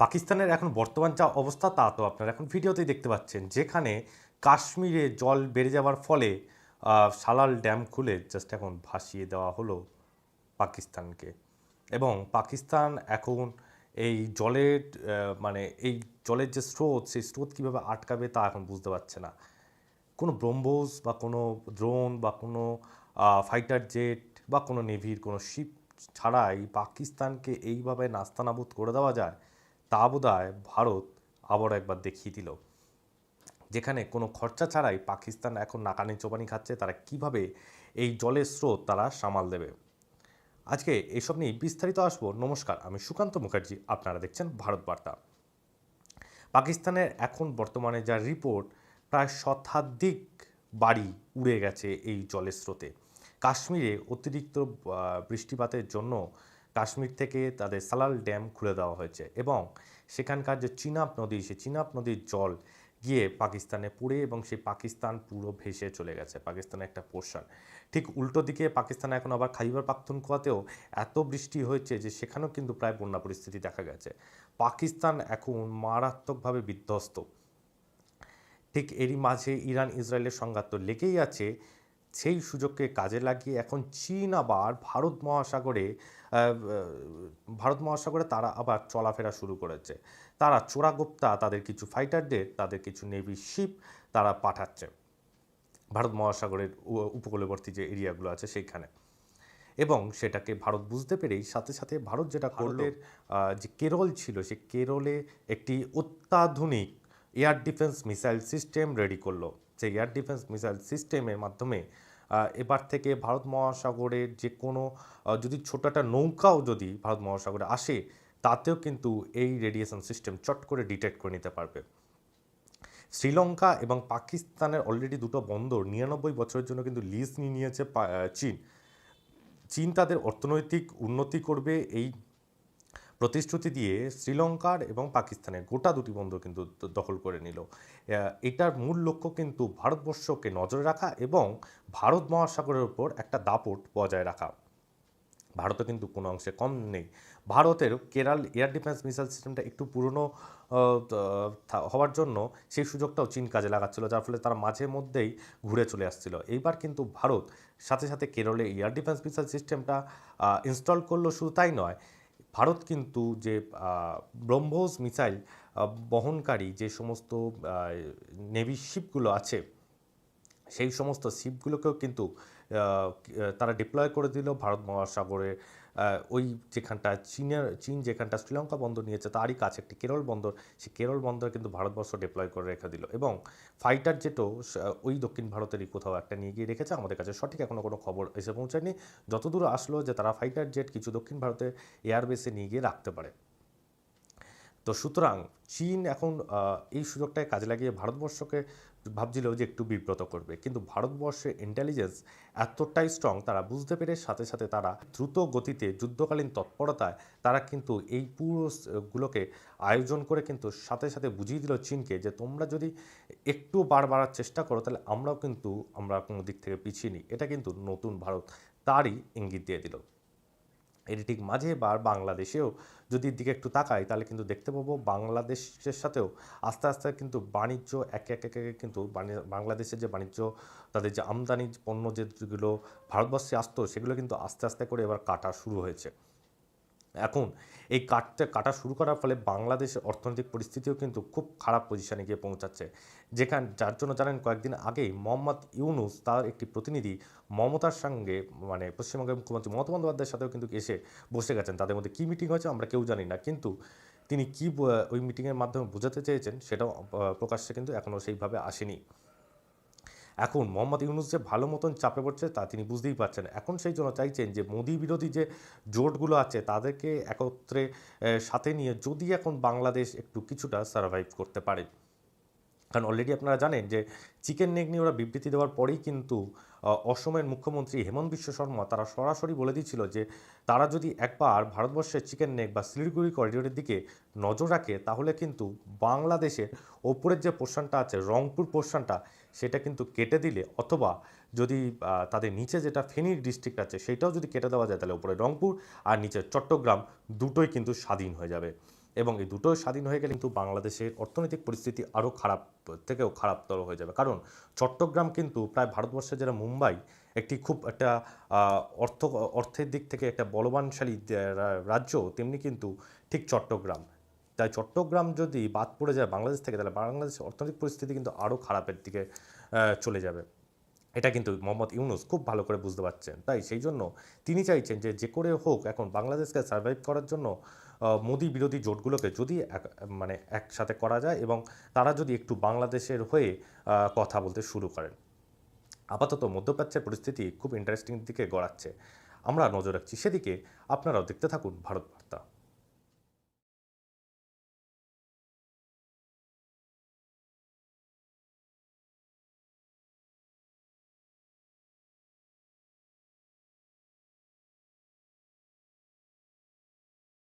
পাকিস্তানের এখন বর্তমান যা অবস্থা তা তো আপনারা এখন ভিডিওতেই দেখতে পাচ্ছেন। যেখানে কাশ্মীরে জল বেড়ে যাওয়ার ফলে সালাল ড্যাম খুলে জাস্ট এখন ভাসিয়ে দেওয়া হলো পাকিস্তানকে। এবং পাকিস্তান এখন এই জলের মানে এই জলের যে স্রোত, সেই স্রোত কীভাবে আটকাবে তা এখন বুঝতে পারছে না। কোনো ব্রহ্মোস বা কোনো ড্রোন বা কোনো ফাইটার জেট বা কোনো নেভির কোনো শিপ ছাড়াই পাকিস্তানকে এইভাবে নাস্তানাবুদ করে দেওয়া যায় তা বোধহয় ভারত আবার একবার দেখিয়ে দিল। যেখানে কোনো খরচা ছাড়াই পাকিস্তান এখন নাকানি চোবানি খাচ্ছে, তারা কীভাবে এই জলের স্রোত তারা সামাল দেবে? আজকে এইসব নিয়ে বিস্তারিত আসব। নমস্কার, আমি সুকান্ত মুখার্জি, আপনারা দেখছেন ভারত বার্তা। পাকিস্তানের এখন বর্তমানে যা রিপোর্ট, প্রায় শতাধিক বাড়ি উড়ে গেছে এই জলের স্রোতে। কাশ্মীরে অতিরিক্ত বৃষ্টিপাতের জন্য কাশ্মীর থেকে তাদের সালাল ড্যাম খুলে দেওয়া হয়েছে এবং সেখানকার যে চিনাব নদী সে চিনাব নদীর জল গিয়ে পাকিস্তানে পড়ে এবং সেই পাকিস্তান পুরো ভেসে চলে গেছে, পাকিস্তানের একটা পোর্শন ঠিক উল্টো দিকে পাকিস্তানে এখন আবার খাইবার পাখতুনখোয়াতেও এত বৃষ্টি হয়েছে যে সেখানেও কিন্তু প্রায় বন্যা পরিস্থিতি দেখা গেছে। পাকিস্তান এখন মারাত্মকভাবে বিধ্বস্ত। ঠিক এরই মাঝে ইরান ইসরায়েলের সংঘাত তো লেগেই আছে সেই সুযোগকে কাজে লাগিয়ে এখন চীন আবার ভারত মহাসাগরে ভারত মহাসাগরে তারা আবার চলাফেরা শুরু করেছে। তারা চোরাগোপ্তা তাদের কিছু ফাইটারদের তাদের কিছু নেভি শিপ তারা পাঠাচ্ছে। ভারত মহাসাগরের উপকূলবর্তী যে এরিয়াগুলো আছে সেইখানে। এবং সেটাকে ভারত বুঝতে পেরেই সাথে সাথে ভারত যেটা করলের যে কেরল ছিল সে কেরলে একটি অত্যাধুনিক air defence missile system ready করল। সেই এয়ার ডিফেন্স মিসাইল সিস্টেমের মাধ্যমে এবার থেকে ভারত মহাসাগরের যে কোনো যদি ছোটো একটা নৌকাও যদি ভারত মহাসাগরে আসে, তাতেও কিন্তু এই রেডিয়েশন সিস্টেম চট করে ডিটেক্ট করে নিতে পারবে। শ্রীলঙ্কা এবং পাকিস্তানের অলরেডি দুটো বন্দর নিরানব্বই বছরের জন্য কিন্তু লিজ নিয়ে নিয়েছে চীন। চীন তাদের অর্থনৈতিক উন্নতি করবে, এই প্রতিশ্রুতি দিয়ে শ্রীলঙ্কার এবং পাকিস্তানের গোটা দুটি বন্দর কিন্তু দখল করে নিল। এটার মূল লক্ষ্য কিন্তু ভারতবর্ষকে নজরে রাখা এবং ভারত মহাসাগরের উপর একটা দাপট বজায় রাখা। ভারতও কিন্তু কোনো অংশে কম নেই। ভারতের কেরাল এয়ার ডিফেন্স মিসাইল সিস্টেমটা একটু পুরনো হওয়ার জন্য সেই সুযোগটাও চীন কাজে লাগাচ্ছিল, যার ফলে তারা মাঝে মধ্যেই ঘুরে চলে আসছিল। এইবার কিন্তু ভারত সাথে সাথে কেরলে এয়ার ডিফেন্স মিসাইল সিস্টেমটা ইনস্টল করল শুধু তাই নয় ভারত কিন্তু যে ব্রহ্মোস মিসাইল বহনকারী যে সমস্ত নেভি শিপগুলো আছে, সেই সমস্ত শিপগুলোকেও কিন্তু তারা ডিপ্লয় করে দিল ভারত মহাসাগরে ওই যেখানটা চীনের চীন যেখানটা শ্রীলঙ্কা বন্দর নিয়েছে, তারই কাছে একটি কেরল বন্দর। সেই কেরল বন্দর কিন্তু ভারতবর্ষ ডিপ্লয় করে রেখে দিল এবং ফাইটার জেটও ওই দক্ষিণ ভারতেরই কোথাও একটা নিয়ে গিয়ে রেখেছে। আমাদের কাছে সঠিক এখনও কোনো খবর এসে পৌঁছায়নি যতদূর আসলো যে তারা ফাইটার জেট কিছু দক্ষিণ ভারতের এয়ারবেসে নিয়ে গিয়ে রাখতে পারে। তো সুতরাং চীন এখন এই সুযোগটায় কাজে লাগিয়ে ভারতবর্ষকে ভাবছিল যে একটু বিব্রত করবে। কিন্তু ভারতবর্ষের ইন্টেলিজেন্স এতটাই স্ট্রং তারা বুঝতে পেরে সাথে সাথে তারা দ্রুত গতিতে যুদ্ধকালীন তৎপরতায় তারা কিন্তু এই পুরো স- গুলোকে আয়োজন করে কিন্তু সাথে সাথে বুঝিয়ে দিল চীনকে যে তোমরা যদি একটু বার বাড়ার চেষ্টা করো, তাহলে আমরাও কিন্তু আমরা কোনো দিক থেকে পিছিয়ে নিই। এটা কিন্তু নতুন ভারত, তারই ইঙ্গিত দিয়ে দিল। এর ঠিক মাঝে বা বাংলাদেশেও যদি দিকে একটু তাকাই, তাহলে কিন্তু দেখতে পাবো বাংলাদেশের সাথেও আস্তে আস্তে কিন্তু বাণিজ্য, একে একে একে কিন্তু বাংলাদেশের যে বাণিজ্য, তাদের যে আমদানি পণ্য যেগুলো ভারতবর্ষে আসতো, সেগুলো কিন্তু আস্তে আস্তে করে এবার কাটা শুরু হয়েছে। এখন এই কাটতে, কাটা শুরু করার ফলে বাংলাদেশের অর্থনৈতিক পরিস্থিতিও কিন্তু খুব খারাপ পজিশনে গিয়ে পৌঁছাচ্ছে। যেখান, যার জন্য জানেন, কয়েকদিন আগেই মোহাম্মদ ইউনুস তার একটি প্রতিনিধি মমতার সঙ্গে মানে পশ্চিমবঙ্গের মুখ্যমন্ত্রী মমতা বন্দ্যোপাধ্যায়ের সাথেও কিন্তু এসে বসে গেছেন। তাদের মধ্যে কী মিটিং হয়েছে আমরা কেউ জানি না। কিন্তু তিনি কী ওই মিটিংয়ের মাধ্যমে বোঝাতে চেয়েছেন সেটাও প্রকাশ্যে কিন্তু এখনও সেইভাবে আসেনি। এখন মোহাম্মদ ইউনুস যে ভালো মতন চাপে পড়ছে তা তিনি বুঝতেই পারছেন। এখন সেই জন্য চাইছেন যে মোদি বিরোধী যে জোটগুলো আছে তাদেরকে একত্রে সাথে নিয়ে যদি এখন বাংলাদেশ একটু কিছুটা সার্ভাইভ করতে পারে। কারণ অলরেডি আপনারা জানেন যে চিকেন নেক নিয়ে ওরা বিবৃতি দেওয়ার পরেই কিন্তু অসমের মুখ্যমন্ত্রী হেমন্ত বিশ্ব শর্মা তারা সরাসরি বলে দিয়েছিল যে তারা যদি একবার ভারতবর্ষের চিকেন নেক বা শিলিগুড়ি করিডোরের দিকে নজর রাখে তাহলে কিন্তু বাংলাদেশের ওপরের যে পোর্শনটা আছে, রংপুর পোর্শনটা সেটা কিন্তু কেটে দিলে অথবা যদি তাদের নিচে যেটা ফেনী ডিস্ট্রিক্ট আছে সেটাও যদি কেটে দেওয়া যায়, তাহলে উপরে রংপুর আর নিচে চট্টগ্রাম দুটোই কিন্তু স্বাধীন হয়ে যাবে। এবং এই দুটো স্বাধীন হয়ে গেলে কিন্তু বাংলাদেশের অর্থনৈতিক পরিস্থিতি আরও খারাপ, থেকেও খারাপতর হয়ে যাবে। কারণ চট্টগ্রাম কিন্তু প্রায় ভারতবর্ষের যারা মুম্বাই, একটি খুব একটা অর্থ অর্থের দিক থেকে একটা বলবানশালী রাজ্য, তেমনি কিন্তু ঠিক চট্টগ্রাম। তাই চট্টগ্রাম যদি বাদ পড়ে যায় বাংলাদেশ থেকে, তাহলে বাংলাদেশের অর্থনৈতিক পরিস্থিতি কিন্তু আরও খারাপের দিকে চলে যাবে। এটা কিন্তু মোহাম্মদ ইউনুস খুব ভালো করে বুঝতে পারছেন। তাই সেই জন্য তিনি চাইছেন যে যে করে হোক, এখন বাংলাদেশকে সার্ভাইভ করার জন্য মোদি বিরোধী জোটগুলোকে যদি মানে একসাথে করা যায় এবং তারা যদি একটু বাংলাদেশের হয়ে কথা বলতে শুরু করেন। আপাতত মধ্যপ্রাচ্যের পরিস্থিতি খুব ইন্টারেস্টিং দিকে গড়াচ্ছে। আমরা নজর রাখছি। সেদিকে আপনারাও দেখতে থাকুন ভারত বার্তা।